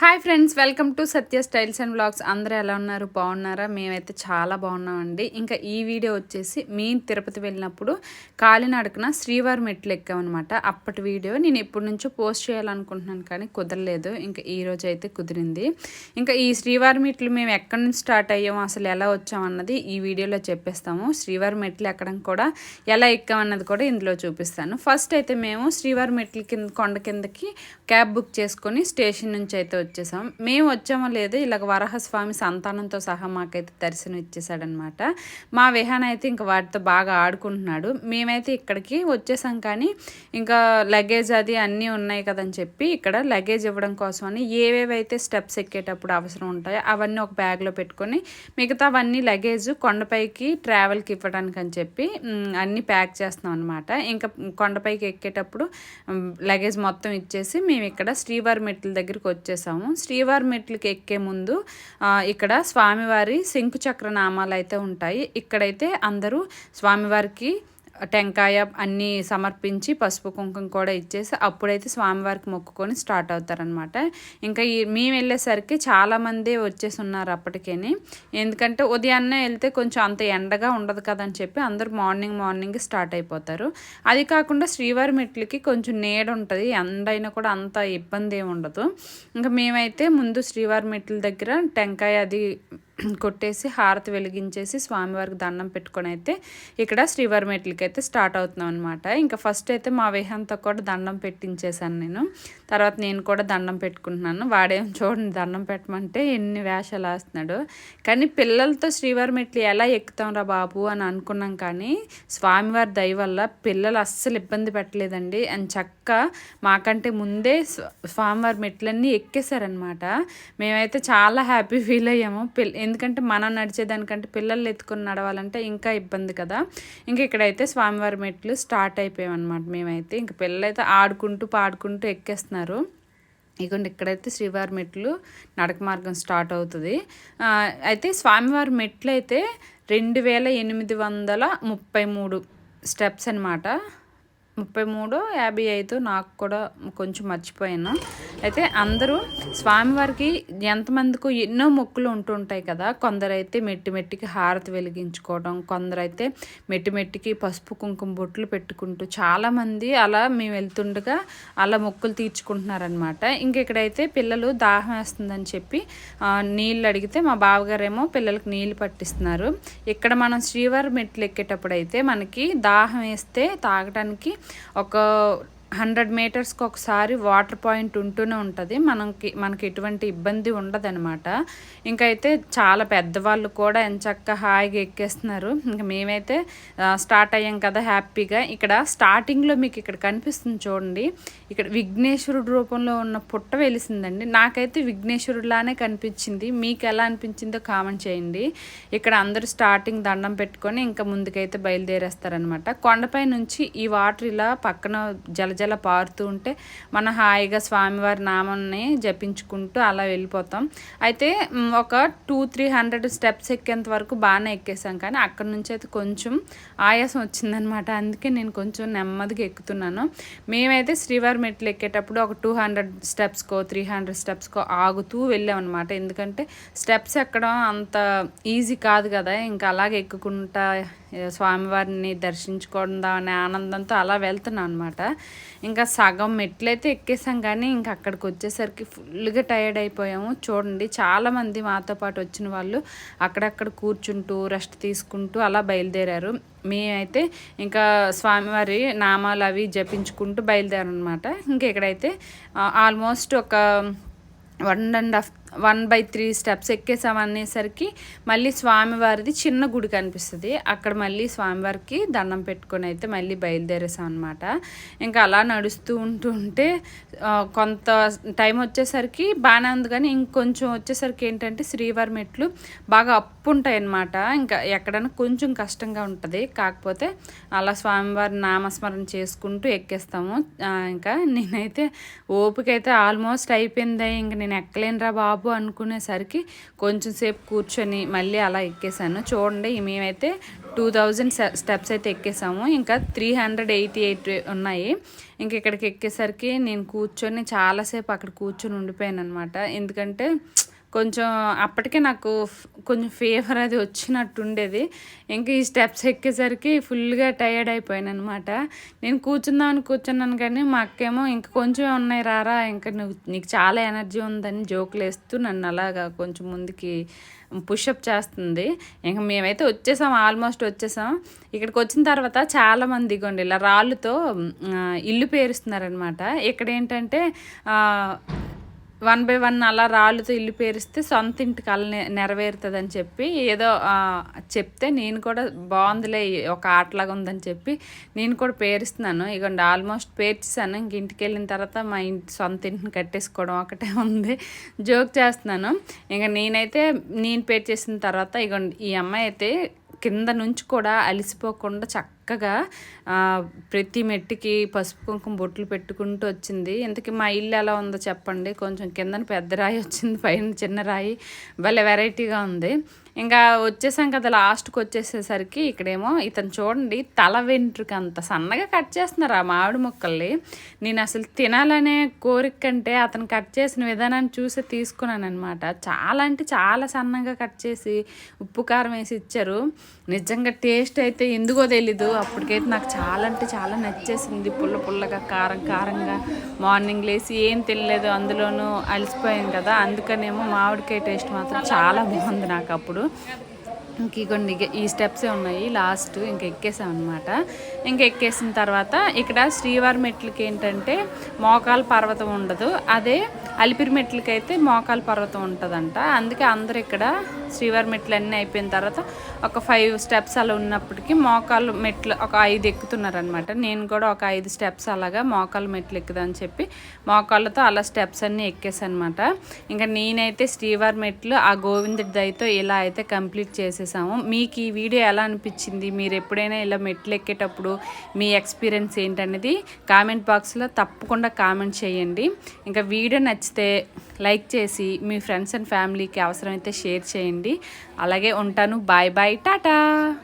Hi friends welcome to Satya styles and blogs అందరూ ఎలా ఉన్నారు? బాగున్నారా? మేమైతే చాలా బాగున్నామండి. ఇంకా ఈ వీడియో వచ్చేసి మీ తిరుపతి వెళ్ళినప్పుడు కాలినడకన శ్రీవారి మెట్లు ఎక్కామన్నమాట. అప్పటి వీడియో నేను ఎప్పటి నుంచో పోస్ట్ చేయాలనుకుంటున్నాను కానీ కుదరలేదు. ఇంకా ఈ రోజు అయితే కుదిరింది. ఇంకా ఈ శ్రీవారి మెట్లు మేము ఎక్కడి నుంచి స్టార్ట్ అయ్యాము అసలు ఎలా వచ్చామన్నది ఈ వీడియోలో చెప్పేస్తాము. శ్రీవారి మెట్లు ఎక్కడం కూడా ఎలా ఎక్కామన్నది కూడా ఇందులో చూపిస్తాను. ఫస్ట్ అయితే మేము శ్రీవారి మెట్ల కింద కొండ కిందకి క్యాబ్ బుక్ చేసుకొని స్టేషన్ నుంచి అయితే వచ్చేసాం. మేము వచ్చామో లేదు ఇలాగ వరహస్వామి సంతానంతో సహా మాకైతే దర్శనం ఇచ్చేసాడనమాట మా విహాన్ అయితే ఇంకా వాటితో బాగా ఆడుకుంటున్నాడు. మేమైతే ఇక్కడికి వచ్చేసాం కానీ ఇంకా లగేజ్ అది అన్నీ ఉన్నాయి కదని చెప్పి ఇక్కడ లగేజ్ ఇవ్వడం కోసమని ఏవేవైతే స్టెప్స్ ఎక్కేటప్పుడు అవసరం ఉంటాయో అవన్నీ ఒక బ్యాగ్లో పెట్టుకొని మిగతా అవన్నీ లగేజ్ కొండపైకి ట్రావెల్కి ఇవ్వడానికి అని చెప్పి అన్నీ ప్యాక్ చేస్తున్నాం అనమాట ఇంకా కొండపైకి ఎక్కేటప్పుడు లగేజ్ మొత్తం ఇచ్చేసి మేము ఇక్కడ శ్రీవారి మెట్ల దగ్గరికి వచ్చేసాము శ్రీవారి మెట్లకి ఎక్కే ముందు ఇక్కడ స్వామివారి శంకు చక్ర నామాలు అయితే ఉంటాయి. ఇక్కడైతే అందరూ స్వామివారికి టెంకాయ అన్నీ సమర్పించి పసుపు కుంకుమ కూడా ఇచ్చేసి అప్పుడైతే స్వామివారికి మొక్కుకొని స్టార్ట్ అవుతారనమాట ఇంకా ఈ మేము వెళ్ళేసరికి చాలామంది వచ్చేసి ఉన్నారు అప్పటికేని. ఎందుకంటే ఉదయాన్నే వెళ్తే కొంచెం అంత ఎండగా ఉండదు కదని చెప్పి అందరూ మార్నింగ్ మార్నింగ్ స్టార్ట్ అయిపోతారు. అది కాకుండా శ్రీవారి మెట్లకి కొంచెం నీడ ఉంటుంది ఎండ అయినా కూడా అంత ఇబ్బంది ఏమి ఉండదు. ఇంకా మేమైతే ముందు శ్రీవారి మెట్ల దగ్గర టెంకాయ అది కొట్టేసి హారతి వెలిగించేసి స్వామివారికి దండం పెట్టుకొని అయితే ఇక్కడ శ్రీవారిమెట్లకి అయితే స్టార్ట్ అవుతున్నాం అనమాట ఇంకా ఫస్ట్ అయితే మా వేహంతో కూడా దండం పెట్టించేసాను నేను. తర్వాత నేను కూడా దండం పెట్టుకుంటున్నాను. వాడేం చూడండి దండం పెట్టమంటే ఎన్ని వేషాలు వేస్తున్నాడు. కానీ పిల్లలతో శ్రీవారి మెట్లు ఎలా ఎక్కుతాం రా బాబు అని అనుకున్నాం కానీ స్వామివారి దయ వల్ల పిల్లలు అస్సలు ఇబ్బంది పెట్టలేదండి. అండ్ చక్క మాకంటే ముందే స్వామివారి మెట్లన్నీ ఎక్కేశారనమాట మేమైతే చాలా హ్యాపీ ఫీల్ అయ్యాము. పిల్ల ఎందుకంటే మనం నడిచేదానికంటే పిల్లలు ఎత్తుకొని నడవాలంటే ఇంకా ఇబ్బంది కదా. ఇంక ఇక్కడైతే స్వామివారి మెట్లు స్టార్ట్ అయిపోయామన్నమాట మేమైతే. ఇంక పిల్లలైతే ఆడుకుంటూ పాడుకుంటూ ఎక్కేస్తున్నారు. ఇకండి ఇక్కడైతే శ్రీవారి మెట్లు నడక మార్గం స్టార్ట్ అవుతుంది. అయితే స్వామివారి మెట్లు అయితే రెండు వేల ఎనిమిది వందల ముప్పై మూడు స్టెప్స్ అనమాట ముప్పై మూడు యాభై ఐదు నాకు కూడా కొంచెం మర్చిపోయాను. అయితే అందరూ స్వామివారికి ఎంతమందికి ఎన్నో మొక్కులు ఉంటుంటాయి కదా. కొందరైతే మెట్టి మెట్టికి హారతి వెలిగించుకోవడం కొందరైతే మెట్టి మెట్టికి పసుపు కుంకుమ బొట్లు పెట్టుకుంటూ చాలామంది అలా మేము వెళ్తుండగా అలా మొక్కులు తీర్చుకుంటున్నారనమాట ఇంకెక్కడైతే పిల్లలు దాహం వేస్తుందని చెప్పి నీళ్ళు అడిగితే మా బావగారేమో పిల్లలకు నీళ్ళు పట్టిస్తున్నారు. ఇక్కడ మనం శ్రీవారి మెట్లు ఎక్కేటప్పుడు అయితే మనకి దాహం వేస్తే తాగడానికి ఒక హండ్రెడ్ మీటర్స్కి ఒకసారి వాటర్ పాయింట్ ఉంటూనే ఉంటుంది. మనకి మనకి ఎటువంటి ఇబ్బంది ఉండదనమాట ఇంకైతే చాలా పెద్దవాళ్ళు కూడా ఎంచక్క హాయిగా ఎక్కేస్తున్నారు. ఇంకా మేమైతే స్టార్ట్ అయ్యాం కదా హ్యాపీగా. ఇక్కడ స్టార్టింగ్లో మీకు ఇక్కడ కనిపిస్తుంది చూడండి. ఇక్కడ విఘ్నేశ్వరుడు రూపంలో ఉన్న పుట్ట వెలిసిందండి. నాకైతే విఘ్నేశ్వరుడులానే కనిపించింది. మీకు ఎలా అనిపించిందో కామెంట్ చేయండి. ఇక్కడ అందరూ స్టార్టింగ్ దండం పెట్టుకొని ఇంకా ముందుకైతే బయలుదేరేస్తారనమాట కొండపై నుంచి ఈ వాటర్ ఇలా పక్కన జల జల పారుతూ ఉంటే మన హాయిగా స్వామివారి నామాన్ని జపించుకుంటూ అలా వెళ్ళిపోతాం. అయితే ఒక టూ త్రీ హండ్రెడ్ స్టెప్స్ ఎక్కేంత వరకు బాగానే ఎక్కేసాం. కానీ అక్కడ నుంచి అయితే కొంచెం ఆయాసం వచ్చిందనమాట అందుకే నేను కొంచెం నెమ్మదిగా ఎక్కుతున్నాను. మేమైతే శ్రీవారి మెట్లు ఎక్కేటప్పుడు ఒక టూ హండ్రెడ్ స్టెప్స్కో త్రీ హండ్రెడ్ స్టెప్స్కో ఆగుతూ వెళ్ళామన్నమాట. ఎందుకంటే స్టెప్స్ ఎక్కడం అంత ఈజీ కాదు కదా. ఇంకా అలాగే ఎక్కుకుంటా స్వామివారిని దర్శించుకోవడం అనే ఆనందంతో అలా వెళ్తున్నాను అనమాట ఇంకా సగం మెట్లయితే ఎక్కేసాం కానీ ఇంకా అక్కడికి వచ్చేసరికి ఫుల్గా టైర్డ్ అయిపోయాము. చూడండి చాలామంది మాతో పాటు వచ్చిన వాళ్ళు అక్కడక్కడ కూర్చుంటూ రెస్ట్ తీసుకుంటూ అలా బయలుదేరారు. మేమైతే ఇంకా స్వామివారి నామాలు అవి జపించుకుంటూ బయలుదేరనమాట ఇంకా ఇక్కడైతే ఆల్మోస్ట్ ఒక one and half one by three steps ఎక్కేసాం అనేసరికి మళ్ళీ స్వామివారిది చిన్న గుడి కనిపిస్తుంది. అక్కడ మళ్ళీ స్వామివారికి దండం పెట్టుకొని అయితే మళ్ళీ బయలుదేరేసాం అనమాట ఇంకా అలా నడుస్తూ ఉంటూ ఉంటే కొంత టైం వచ్చేసరికి బాగానే ఉంది. కానీ ఇంకొంచెం వచ్చేసరికి ఏంటంటే శ్రీవారి మెట్లు బాగా అప్పు ఉంటాయి అన్నమాట ఇంకా ఎక్కడైనా కొంచెం కష్టంగా ఉంటుంది. కాకపోతే అలా స్వామివారి నామస్మరణ చేసుకుంటూ ఎక్కేస్తాము. ఇంకా నేనైతే ఓపిక అయితే ఆల్మోస్ట్ అయిపోయింది. ఇంక నేను ఎక్కలేనురా బాబు. బాబు అనుకునేసరికి కొంచెం సేపు కూర్చొని మళ్ళీ అలా ఎక్కేసాను చూడండి మేమైతే టూ థౌజండ్ స్టెప్స్ అయితే ఎక్కేసాము ఇంకా త్రీ హండ్రెడ్ ఎయిటీ ఎయిట్ ఉన్నాయి. ఇంక ఇక్కడికి ఎక్కేసరికి నేను కూర్చొని చాలాసేపు అక్కడ కూర్చొని ఉండిపోయాను అనమాట ఎందుకంటే కొంచెం అప్పటికే నాకు కొంచెం ఫీవర్ అది వచ్చినట్టు ఉండేది ఇంకా ఈ స్టెప్స్ ఎక్కేసరికి ఫుల్గా టయర్డ్ అయిపోయాను అనమాట నేను కూర్చుందామని కూర్చున్నాను కానీ మా అక్కేమో ఇంకా కొంచెం ఉన్నాయి రారా ఇంకా నువ్వు నీకు చాలా ఎనర్జీ ఉందని జోకులు వేస్తూ నన్ను అలాగా కొంచెం ముందుకి పుషప్ చేస్తుంది. ఇంకా మేమైతే వచ్చేసాం ఆల్మోస్ట్ వచ్చేసాం. ఇక్కడికి వచ్చిన తర్వాత చాలామంది ఇగోండి ఇలా రాళ్ళుతో ఇల్లు పేరుస్తున్నారనమాట ఇక్కడ ఏంటంటే వన్ బై వన్ అలా రాళ్ళతో ఇల్లు పేరిస్తే సొంత ఇంటి కళ నెరవేరుతుంది అని చెప్పి ఏదో చెప్తే నేను కూడా బాగుందిలే ఒక ఆటలాగా ఉందని చెప్పి నేను కూడా పేరుస్తున్నాను. ఇగోండి ఆల్మోస్ట్ పేర్చేసాను ఇంక ఇంటికి వెళ్ళిన తర్వాత మా ఇంటి సొంత ఇంటిని కట్టేసుకోవడం ఒకటే ఉంది. జోక్ చేస్తున్నాను. ఇంకా నేనైతే నేను పేర్చేసిన తర్వాత ఇగోండి ఈ అమ్మాయి అయితే కింద నుంచి కూడా అలిసిపోకుండా చక్క చక్కగా ప్రతి మెట్టుకి పసుపు కుంకుమ బొట్లు పెట్టుకుంటూ వచ్చింది. ఇంతకీ మా ఇల్లు ఎలా ఉందో చెప్పండి. కొంచెం కిందన పెద్ద రాయి వచ్చింది పైన చిన్న రాయి. భలే వెరైటీగా ఉంది. ఇంకా వచ్చేసాం కదా లాస్ట్కి వచ్చేసేసరికి ఇక్కడేమో ఇతను చూడండి తల వెంట్రుక అంత సన్నగా కట్ చేస్తున్నారు ఆ మామిడి ముక్కల్ని. నేను అసలు తినాలనే కోరిక కంటే అతను కట్ చేసిన విధానాన్ని చూసి తీసుకున్నాను అనమాట చాలా అంటే చాలా సన్నగా కట్ చేసి ఉప్పు కారం వేసి ఇచ్చారు. నిజంగా టేస్ట్ అయితే ఎందుకో తెలీదు. అప్పటికైతే నాకు చాలా అంటే చాలా నచ్చేసింది. పుల్ల పుల్లగా కారం కారంగా మార్నింగ్ లేచి ఏం తెలియలేదు అందులోనూ అలసిపోయాను కదా. అందుకనేమో మామిడికాయ టేస్ట్ మాత్రం చాలా బాగుంది నాకు అప్పుడు. ఇంక కొన్ని ఈ స్టెప్సే ఉన్నాయి. లాస్ట్ ఇంక ఎక్కేసాం అనమాట ఇంక ఎక్కేసిన తర్వాత ఇక్కడ శ్రీవారి మెట్లకి ఏంటంటే మోకాల పర్వతం ఉండదు. అదే అలిపిరి మెట్లకి అయితే మోకాల పర్వతం ఉంటుందంట. అందుకే అందరు ఇక్కడ శ్రీవారి మెట్లు అన్నీ అయిపోయిన తర్వాత ఒక ఫైవ్ స్టెప్స్ అలా ఉన్నప్పటికీ మోకాలు మెట్లు ఒక ఐదు ఎక్కుతున్నారనమాట నేను కూడా ఒక ఐదు స్టెప్స్ అలాగా మోకాలు మెట్లు ఎక్కుదని చెప్పి మోకాళ్ళతో అలా స్టెప్స్ అన్నీ ఎక్కేసనమాట ఇంకా నేనైతే శ్రీవారి మెట్లు ఆ గోవిందుడి దయతో ఇలా అయితే కంప్లీట్ చేసేసాము. మీకు ఈ వీడియో ఎలా అనిపించింది? మీరు ఎప్పుడైనా ఇలా మెట్లు ఎక్కేటప్పుడు మీ ఎక్స్పీరియన్స్ ఏంటనేది కామెంట్ బాక్స్లో తప్పకుండా కామెంట్ చేయండి. ఇంకా వీడియో నచ్చితే లైక్ చేసి మీ ఫ్రెండ్స్ అండ్ ఫ్యామిలీకి అవసరమైతే షేర్ చేయండి. అలాగే ఉంటాను. Bye bye tata!